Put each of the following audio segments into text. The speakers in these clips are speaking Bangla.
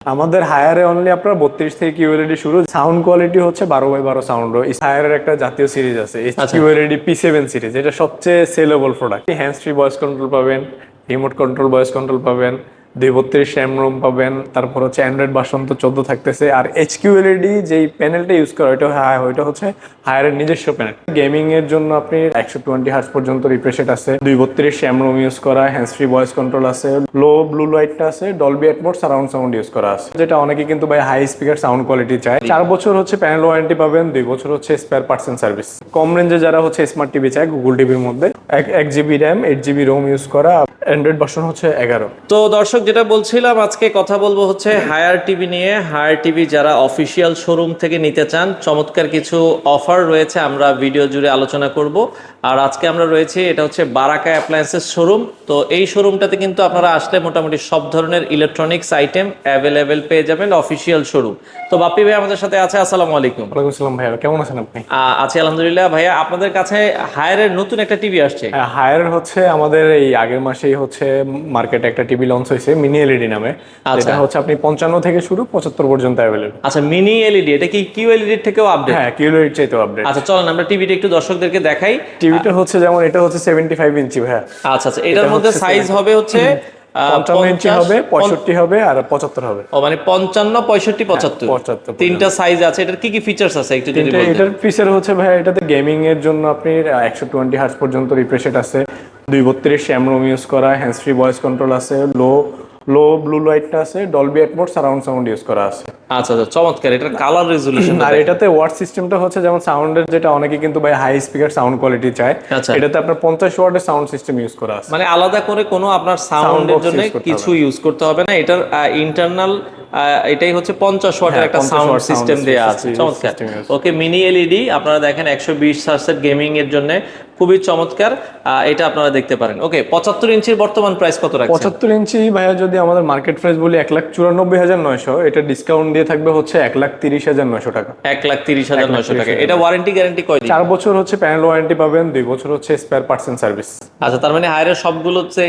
আমাদের হায়ারে অনলি আপনার বত্রিশ থেকে কিউএলইডি শুরু। সাউন্ড কোয়ালিটি হচ্ছে বারো বাই বারো সাউন্ড হায়ারের একটা জাতীয় সিরিজ আছে কিউএলইডি পি সেভেন সিরিজ এটা সবচেয়ে sellable product hand free voice control পাবেন রিমোট কন্ট্রোল ভয়েস কন্ট্রোল পাবেন দুই বত্রিশ র্যাম রোম পাবেন। তারপর হচ্ছে অ্যান্ড্রয়েড বাসন তো চোদ্দ থাকতেছে। আর এইচ কিউএলইডি যেই প্যানেলটা ইউজ করা, ওইটা হ্যাঁ ওইটা হচ্ছে হায়ারের নিজস্ব প্যানেল গেমিং এর জন্য আপনি একশো টোয়েন্টি হার্স পর্যন্ত রিফ্রেশ রেট আছে। দুই বত্রিশ র্যাম রোম ইউজ করা হ্যান্ডস ফ্রি ভয়েস কন্ট্রোল আছে লো ব্লু লাইটটা আছে Dolby Atmos surround sound use করা আছে। যেটা অনেকে কিন্তু ভাই হাই স্পিকার সাউন্ড কোয়ালিটি চায়। চার বছর হচ্ছে প্যানেল ওয়ারেন্টি পাবেন, দুই বছর হচ্ছে স্পেয়ার পার্সেন্ট সার্ভিস কম রেঞ্জে যারা হচ্ছে স্মার্ট টিভি চায় গুগল টিভির মধ্যে। এক GB RAM eight GB ROM use করা অ্যান্ড্রয়েড ভার্সন হচ্ছে এগারো। তো দর্শক যেটা বলছিলাম আজকে কথা বলব হচ্ছে হায়ার টিভি নিয়ে। হায়ার টিভি যারা অফিসিয়াল শোরুম থেকে নিতে চান চমৎকার কিছু অফার রয়েছে আমরা ভিডিও জুড়ে আলোচনা করব। আর আজকে আমরা রয়েছি এটা হচ্ছে বারাকা অ্যাপ্লায়েন্সের শোরুম। তো এই শোরুমটাতে কিন্তু আপনারা আসলে মোটামুটি সব ধরনের ইলেকট্রনিক্স আইটেম অ্যাভেলেবেল পেয়ে যাবেন অফিসিয়াল শোরুম। তো বাপি ভাই আমাদের সাথে আছে আসসালামু আলাইকুম। ওয়ালাইকুম আসসালাম ভাইয়া কেমন আছেন আপনি? আছি আলহামদুলিল্লাহ। ভাইয়া আপনাদের কাছে হায়ারের নতুন একটা টিভি আসছে। হায়ার হচ্ছে আমাদের এই আগের মাসেই হচ্ছে মার্কেটে একটা টিভি লঞ্চ হয়েছে। মিনি এলইডি নামে। যেটা হচ্ছে আপনি পঞ্চান্ন থেকে শুরু পঁচাত্তর পর্যন্ত অ্যাভেলেবল আচ্ছা মিনি এলইডি এটা কি কিউ এলইডির থেকেও আপডেট হ্যাঁ কিউলোইড চাইতে আপডেট আচ্ছা চলেন আমরা টিভিটা একটু দর্শকদেরকে দেখাই। টিভিটা হচ্ছে যেমন এটা হচ্ছে সেভেন্টি ফাইভ ইঞ্চি ভাইয়া। আচ্ছা আচ্ছা এটার মধ্যে সাইজ হবে হচ্ছে পঞ্চান্ন ইঞ্চি হবে পঁয়ষট্টি হবে আর পঁচাত্তর হবে। ও মানে পঞ্চান্ন পঁয়ষট্টি পঁচাত্তর। পঁচাত্তর তিনটা সাইজ আছে এটার কি কি ফিচার্স আছে একটু যদি এটার ফিচার হচ্ছে ভাই এটাতে গেমিং এর জন্য আপনি একশো টোয়েন্টি হার্স পর্যন্ত রিফ্রেশ রেট আছে। দুই বত্রিশ র্যাম রোম ইউজ করা হ্যান্ডস ফ্রি ভয়েস কন্ট্রোল আছে লো লো ব্লু লাইটটা আছে Dolby Atmos surround sound use করা আছে। আচ্ছা আচ্ছা চমৎকার এটার কালার রেজুলেশন আর এটাতে ওয়ার্ড সিস্টেমটা হচ্ছে যেমন সাউন্ডের যেটা অনেকে কিন্তু ভাই হাই স্পিকার সাউন্ড কোয়ালিটি চায় আচ্ছা। এটাতে আপনার পঞ্চাশ ওয়ার্ডের সাউন্ড সিস্টেম ইউজ করা আছে। মানে আলাদা করে কোনো আপনার সাউন্ডের জন্য কিছু ইউজ করতে হবে না। এটার ইন্টারনাল এটাই হচ্ছে পঞ্চাশ ওয়াটের একটা সাউন্ড সিস্টেম দেওয়া আছে। চমৎকার। ওকে মিনি এলইডি আপনারা দেখেন একশো বিশ সার্সের গেমিং এর জন্য খুবই চমৎকার। এটা আপনারা দেখতে পারেন। ওকে পঁচাত্তর ইঞ্চির বর্তমান প্রাইস কত রাখছেন? পঁচাত্তর ইঞ্চি ভাইয়া যদি আমাদের মার্কেট প্রাইস বলি এক লাখ চুরানব্বই হাজার নয়শো এটা ডিসকাউন্ট দিয়ে থাকবে হচ্ছে এক লাখ তিরিশ হাজার নয়শো টাকা। এক লাখ তিরিশ হাজার নয়শো টাকা। এটা ওয়ারেন্টি গ্যারান্টি কয়দিন চার বছর হচ্ছে প্যানেল ওয়ারেন্টি পাবেন দুই বছর হচ্ছে স্পেয়ার পার্সেন্ট সার্ভিস আচ্ছা তার মানে হায়ারের সবগুলো হচ্ছে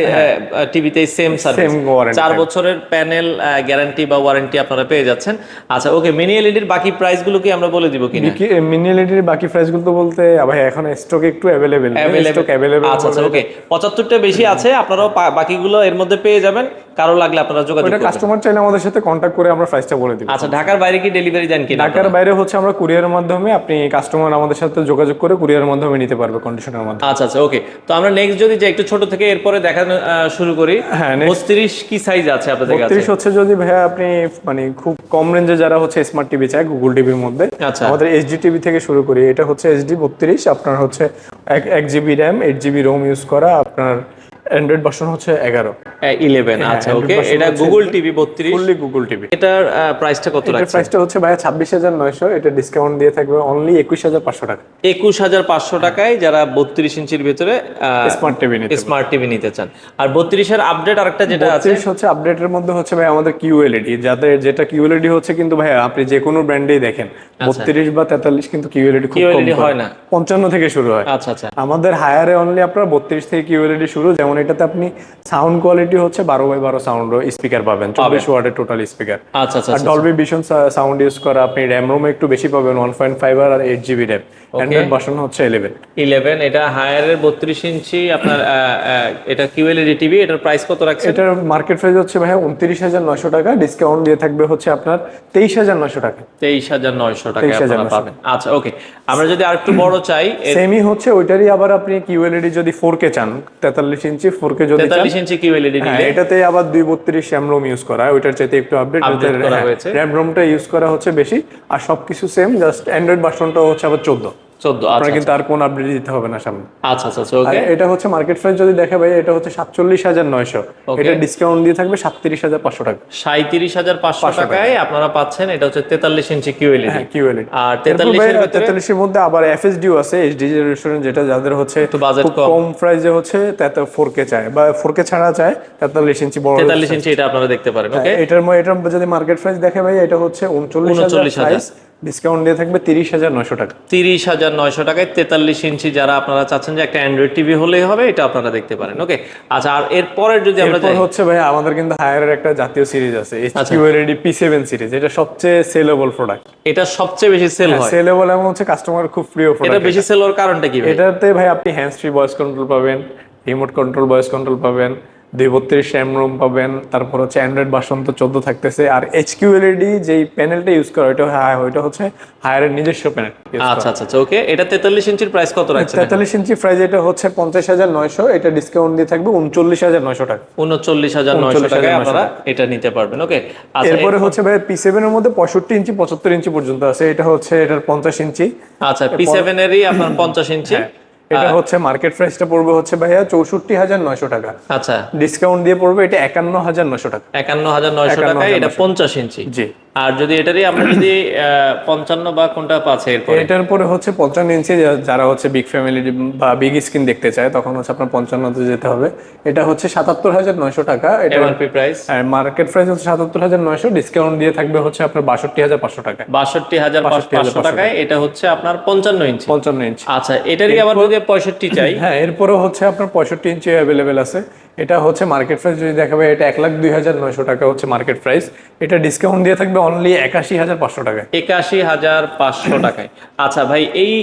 টিভিতে সেম সার্ভিস চার বছরের প্যানেল গ্যারান্টি বা ওয়ারেন্টি আপনারা পেয়ে যাচ্ছেন। আচ্ছা ওকে মিনি এলইডির বাকি প্রাইসগুলো কি আমরা বলে দিব কিনা? মিনি এলইডির বাকি প্রাইসগুলো তো বলতে ভাই এখন স্টক একটু অ্যাভেলেবেল স্টক অ্যাভেলেবেল আচ্ছা আচ্ছা ওকে পঁচাত্তরটা বেশি আছে আপনারাও বাকিগুলো এর মধ্যে পেয়ে যাবেন। কারও লাগলে আপনারা যোগাযোগ করবেন। কাস্টমার চাইলে আমাদের সাথে কন্ট্যাক্ট করে আমরা প্রাইসটা বলে দিব। আচ্ছা ঢাকার বাইরে কি ডেলিভারি দেন কি ঢাকার বাইরে হচ্ছে আমরা কুরিয়ারের মাধ্যমে আপনি কাস্টমার আমাদের সাথে যোগাযোগ করে কুরিয়ারের মাধ্যমে নিতে পারবে কন্ডিশনের মাধ্যমে। আচ্ছা আচ্ছা ওকে তো আমরা নেক্সট যদি যে একটু ছোট থেকে এরপরে দেখানো শুরু করি হ্যাঁ, next- বত্রিশ কি সাইজ আছে আপনাদের কাছে? বত্রিশ হচ্ছে যদি ভাইয়া আপনি মানে খুব কম রেঞ্জে যারা হচ্ছে স্মার্ট টিভি চায় গুগল টিভির মধ্যে আচ্ছা। আমাদের এইচডি টিভি থেকে শুরু করি। এটা হচ্ছে এইচডি বত্রিশ আপনার হচ্ছে এক এক GB RAM eight GB ROM use করা আপনার অ্যান্ড্রয়েড ভার্সন হচ্ছে এগারো। ইলেভেন আচ্ছা ওকে এটা গুগল টিভি বত্রিশ। ফুললি গুগল টিভি এটার প্রাইসটা কত রাখছে প্রাইসটা হচ্ছে ভাইয়া ছাব্বিশ হাজার নয়শো এটা ডিসকাউন্ট দিয়ে থাকবে অনলি একুশ হাজার পাঁচশো টাকা। একুশ হাজার পাঁচশো টাকায় যারা বত্রিশ ইঞ্চির ভিতরে স্মার্ট টিভি নিতে স্মার্ট টিভি নিতে চান। আর বত্রিশের আপডেট আরেকটা যেটা আছে হচ্ছে আপডেটের মধ্যে হচ্ছে ভাই আমাদের কিউএলইডি যাদের যেটা কিউএলইডি হচ্ছে কিন্তু ভাই আপনি যে কোনো ব্র্যান্ডেই দেখেন। বত্রিশ বা তেতাল্লিশ কিন্তু কিউএলইডি খুব কম হয় না। পঞ্চান্ন থেকে শুরু হয়। আচ্ছা আচ্ছা। আমাদের হায়ারে অনলি আপনার বত্রিশ থেকে কিউএলইডি শুরু যেমন এটাতে আপনি সাউন্ড কোয়ালিটি হচ্ছে বারো বাই বারো সাউন্ড স্পিকার পাবেন চব্বিশ ওয়ার্ডের টোটাল স্পিকার আচ্ছা আচ্ছা আর ডলবি ভিশন সাউন্ড ইউজ করা আপনি র্যাম রোম একটু বেশি পাবেন ওয়ান পয়েন্ট ফাইভ আর eight GB RAM Android version হচ্ছে ইলেভেন ইলেভেন এটা হায়ারের বত্রিশ ইঞ্চি আপনার এটা কিউএলইডি টিভি এটার প্রাইস কত রাখছে এটার মার্কেট প্রাইস হচ্ছে ভাই উনত্রিশ হাজার নয়শো টাকা ডিসকাউন্ট দিয়ে থাকবে হচ্ছে আপনার তেইশ হাজার নয়শো টাকা। তেইশ হাজার নয়শো টাকা 23,900 পাবেন। আচ্ছা ওকে আমরা যদি আরেকটু বড় চাই সেমই হচ্ছে ওইটারই আবার আপনি কিউএলইডি যদি ফোর কে চান তেতাল্লিশ ইঞ্চি ফোর কে যদি ইঞ্চি কিউএলইডি হ্যাঁ, এটাতে আবার দুই বত্রিশ র্যাম রোম ইউজ করা হয় ওইটার চাইতে একটু আপডেট হয়েছে। র্যাম রোমটা ইউজ করা হচ্ছে বেশি আর সবকিছু সেম জাস্ট অ্যান্ড্রয়েড ভার্সনটা হচ্ছে আবার চোদ্দ। চোদ্দ আপনার আচ্ছা কিন্তু আর কোন আপডেট দিতে হবে না সামনে। আচ্ছা আচ্ছা আচ্ছা ওকে এটা হচ্ছে মার্কেট প্রাইস যদি দেখে ভাই এটা হচ্ছে সাতচল্লিশ হাজার নয়শো। এটা ডিসকাউন্ট দিয়ে থাকবে সাতত্রিশ হাজার পাঁচশো টাকা। সাঁত্রিশ হাজার পাঁচশো টাকায় আপনারা পাচ্ছেন এটা হচ্ছে তেতাল্লিশ ইঞ্চি কিউএলইডি হ্যাঁ কিউএলইডি আর তেতাল্লিশের ভিতরে তেতাল্লিশের মধ্যে আবার এফএসডিও আছে এইচডি রেস্টুরেন্ট যেটা যাদের হচ্ছে খুব কম। প্রাইসে হচ্ছে ফোর কে চায় বা ফোর কে ছাড়া চায় তেতাল্লিশ ইঞ্চি বড় তেতাল্লিশ ইঞ্চি এটা আপনারা দেখতে পারেন ওকে এটার ম- এটার যদি মার্কেট প্রাইস দেখে ভাই এটা হচ্ছে উনচল্লিশ হাজার 39,000 প্রাইস ডিসকাউন্ট দিয়ে থাকবে তিরিশ হাজার নয়শো টাকা। তিরিশ হাজার নয়শো টাকায় তেতাল্লিশ ইঞ্চি যারা আপনারা চাচ্ছেন যে একটা অ্যান্ড্রয়েড টিভি হলেই হবে এটা আপনারা দেখতে পারেন। ওকে আচ্ছা আর এরপরের যদি আমরা হচ্ছে ভাই আমাদের কিন্তু হায়ারের একটা জাতীয় সিরিজ আছে। এইচকিউএলইডি পি সেভেন সিরিজ এটা সবচেয়ে সেলেবল প্রোডাক্ট এটা সবচেয়ে বেশি সেল হয় সেলেবল এবং হচ্ছে কাস্টমার খুব প্রিয় প্রোডাক্ট এটা বেশি সেল হওয়ার কারণটা কি ভাই? এটাতে ভাই আপনি হ্যান্ড ফ্রি ভয়েস কন্ট্রোল পাবেন রিমোট কন্ট্রোল ভয়েস কন্ট্রোল পাবেন দুই বত্রিশ র্যাম রোম পাবেন তারপর হচ্ছে অ্যান্ড্রয়েড ভার্সন তো চোদ্দ থাকতেছে আর এইচকিউএলইডি যেই প্যানেলটা ইউজ করা ওইটা হয় ওইটা হচ্ছে হায়ারের নিজস্ব প্যানেল আচ্ছা আচ্ছা আচ্ছা ওকে এটা তেতাল্লিশ ইঞ্চির প্রাইস কত রাখছেন তেতাল্লিশ ইঞ্চি প্রাইস এটা হচ্ছে পঞ্চাশ হাজার নয়শো এটা ডিসকাউন্ট দিয়ে থাকবে উনচল্লিশ হাজার নয়শো টাকা। উনচল্লিশ হাজার নয়শো 39,900 টাকায় আপনারা এটা নিতে পারবেন ওকে? আচ্ছা এরপরে হচ্ছে ভাই পি সেভেন এর মধ্যে পঁয়ষট্টি ইঞ্চি পঁচাত্তর ইঞ্চি পর্যন্ত আছে এটা হচ্ছে এটার পঞ্চাশ ইঞ্চি। আচ্ছা পি সেভেন এরই আপনার পঞ্চাশ ইঞ্চি। এটা হচ্ছে মার্কেট প্রাইসটা পড়বে হচ্ছে ভাইয়া চৌষট্টি হাজার নয়শো টাকা। আচ্ছা। ডিসকাউন্ট দিয়ে পড়বে এটা একান্ন হাজার নয়শো টাকা একান্ন হাজার নয়শো টাকা। এটা পঞ্চাশ ইঞ্চি। জি। আর যদি এটারই আমরা যদি পঞ্চান্ন বা কোনটা পাচ্ছে এরপরে? এটার পরে হচ্ছে পঞ্চান্ন ইঞ্চি যারা হচ্ছে বিগ ফ্যামিলি বা বিগ স্ক্রিন দেখতে চায় তখন হচ্ছে আপনার পঞ্চান্নতে যেতে হবে। এটা হচ্ছে সাতাত্তর হাজার নয়শো টাকা। এটা এমআরপি প্রাইস আর মার্কেট প্রাইস হচ্ছে সাতাত্তর হাজার নয়শো। ডিসকাউন্ট দিয়ে থাকবে হচ্ছে আপনার বাষট্টি হাজার পাঁচশো টাকা বাষট্টি হাজার পাঁচশো টাকায়। এটা হচ্ছে আপনার পঞ্চান্ন ইঞ্চি। পঞ্চান্ন ইঞ্চি। আচ্ছা এটারই আবার যদি পঁয়ষট্টি চাই? হ্যাঁ এরপরেও হচ্ছে আপনার পঁয়ষট্টি ইঞ্চি অ্যাভেলেবেল আছে। এটা হচ্ছে মার্কেট প্রাইস যদি দেখাবে এটা এক লাখ দুই হাজার নয়শো টাকা হচ্ছে মার্কেট প্রাইস এটা ডিসকাউন্ট দিয়ে থাকবে অনলি একাশি হাজার পাঁচশো টাকায়। একাশি হাজার পাঁচশো টাকায়। আচ্ছা ভাই এই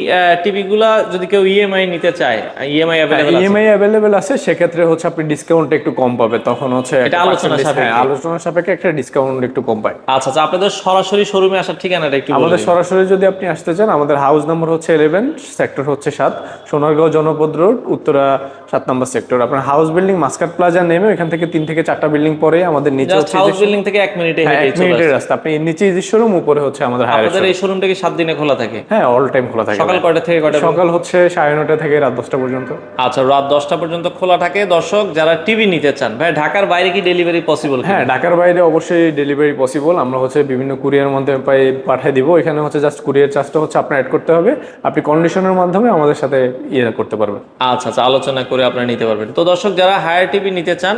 টিভি গুলা যদি কেউ ইএমআই নিতে চায় ইএমআই ইএমআই অ্যাভেলেবেল আছে? সেক্ষেত্রে হচ্ছে আপনি ডিসকাউন্ট একটু কম পাবে। তখন হচ্ছে এটা আলোচনা সাপেক্ষে। হ্যাঁ, আলোচনা সাপেক্ষে একটা ডিসকাউন্ট একটু কম পায়। আচ্ছা আচ্ছা আপনাদের সরাসরি শোরুমে আসার ঠিকানাটা একটু আমাদের সরাসরি যদি আপনি আসতে চান আমাদের হাউস নাম্বার হচ্ছে ইলেভেন সেক্টর হচ্ছে সাত সোনারগাঁও জনপদ রোড উত্তরা সাত নম্বর সেক্টর আপনার হাউস বিল্ডিং মাস্কাট প্লাজা নেমে এখান থেকে তিন থেকে চারটা বিল্ডিং পরে আমাদের নিচে হচ্ছে হাউস বিল্ডিং থেকে এক মিনিটে হ্যাঁ, এক মিনিটের রাস্তা। আপনি নিচে যে শোরুম উপরে হচ্ছে আমাদের আপনাদের এই শোরুমটা কি সাত দিনে খোলা থাকে? হ্যাঁ অল টাইম খোলা থাকে সকাল কয়টা থেকে কয়টা সকাল হচ্ছে সাড়ে নটা থেকে রাত দশটা পর্যন্ত। আচ্ছা রাত দশটা পর্যন্ত খোলা থাকে। দর্শক যারা টিভি নিতে চান ভাই ঢাকার বাইরে কি ডেলিভারি পসিবল হ্যাঁ ঢাকার বাইরে অবশ্যই ডেলিভারি পসিবল আমরা হচ্ছে বিভিন্ন কুরিয়ার মাধ্যমে পাই পাঠিয়ে দিব। এখানে হচ্ছে জাস্ট কুরিয়ার চার্জটা হচ্ছে আপনার অ্যাড করতে হবে। আপনি কন্ডিশনের মাধ্যমে আমাদের সাথে ইয়ে করতে পারবেন। আচ্ছা আচ্ছা আলোচনা করে আপনারা নিতে পারবেন। তো দর্শক যারা হায়ার টিভি নিতে চান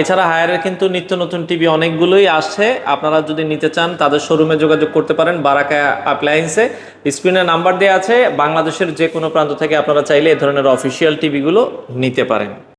এছাড়া হায়ারের কিন্তু নিত্য নতুন টিভি অনেকগুলোই আসছে। আপনারা যদি নিতে চান, তাদের শোরুমে যোগাযোগ করতে পারেন, বারাকা অ্যাপ্লায়েন্সে। স্ক্রিনে নাম্বার দেওয়া আছে, বাংলাদেশের যে কোনো প্রান্ত থেকে আপনারা চাইলে এ ধরনের অফিসিয়াল টিভিগুলো নিতে পারেন।